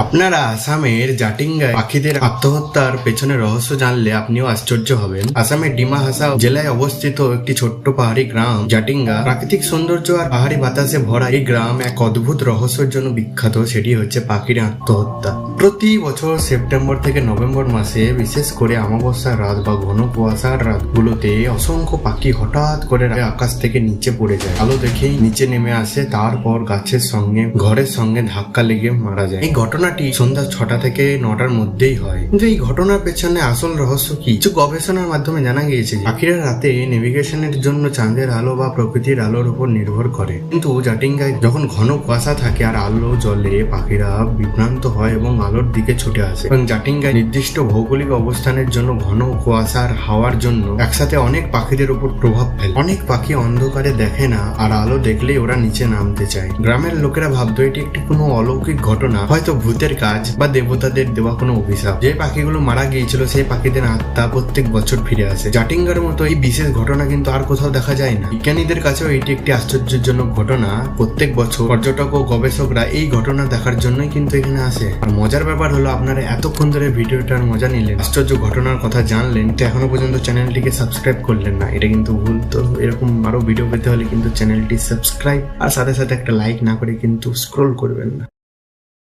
আপনারা আসামের জাটিঙ্গায় পাখিদের আত্মহত্যার পেছনে রহস্য জানলে আপনিও আশ্চর্য হবেন। আসামের ডিমা হাসা জেলায় অবস্থিত একটি ছোট্ট পাহাড়ি গ্রাম, জাটিঙ্গা। প্রাকৃতিক সৌন্দর্য আর পাহাড়ি বাতাসে ভরা এই গ্রাম এক অদ্ভুত রহস্যের জন্য বিখ্যাত। সেটি হচ্ছে পাখির আত্মহত্যা। প্রতি বছর সেপ্টেম্বর থেকে নভেম্বর মাসে, বিশেষ করে অমাবস্যার রাত বা ঘন কুয়াশার রাতগুলোতে, অসংখ্য পাখি হঠাৎ করে আকাশ থেকে নিচে পড়ে যায়। আলো দেখেই নিচে নেমে আসে, তারপর গাছের সঙ্গে, ঘরের সঙ্গে ধাক্কা লেগে মারা যায়। এই ঘটনাটি সন্ধ্যা ছটা থেকে নটার মধ্যেই হয়। কিন্তু এই ঘটনার পেছনে আসল রহস্য কি? কিছু গবেষণার মাধ্যমে জানা গিয়েছে পাখিরা রাতে নেভিগেশনের জন্য চাঁদের আলো বা প্রকৃতির আলোর উপর নির্ভর করে। কিন্তু জাটিঙ্গায় যখন ঘন কুয়াশা থাকে আর আলো জ্বলে পাখিরা বিভ্রান্ত হয় এবং আলোর দিকে ছুটে আসে, এবং জাটিঙ্গায় নির্দিষ্ট ভৌগোলিক অবস্থানের জন্য ঘন কুয়াশা আর হাওয়ার জন্য একসাথে অনেক পাখিদের উপর প্রভাব ফেলে। অনেক পাখি অন্ধকারে দেখে না আর আলো দেখলেই ওরা নিচে নামতে চায়। গ্রামের লোকেরা ভাবতো এটি একটি কোনো অলৌকিক ঘটনা। হয়তো ভূতের কাজ বা দেবতাদের দেওয়া কোনো অভিশাপ। যে পাখিগুলো মারা গিয়েছিল, সেই পাখিদের আত্মা প্রত্যেক বছর ফিরে আসে। জাটিঙ্গার মতো এই বিশেষ ঘটনা কিন্তু আর কোথাও দেখা যায় না। বিজ্ঞানীদের কাছেও এটি একটি আশ্চর্যজনক ঘটনা। প্রত্যেক বছর পর্যটক ও গবেষকরা এই ঘটনা দেখার জন্যই কিন্তু এখানে আসে। আর মজার ব্যাপার হলো, আপনারা এতক্ষণ ধরে ভিডিওটার মজা নিলেন, আশ্চর্য ঘটনার কথা জানলেন, তো এখনও পর্যন্ত চ্যানেলটিকে সাবস্ক্রাইব করলেন না। এটা কিন্তু ভুল, তো এরকম আরও ভিডিও পেতে হলে কিন্তু চ্যানেলটি সাবস্ক্রাইব, আর সাথে সাথে একটা লাইক না করে কিন্তু স্ক্রোল করবেন না।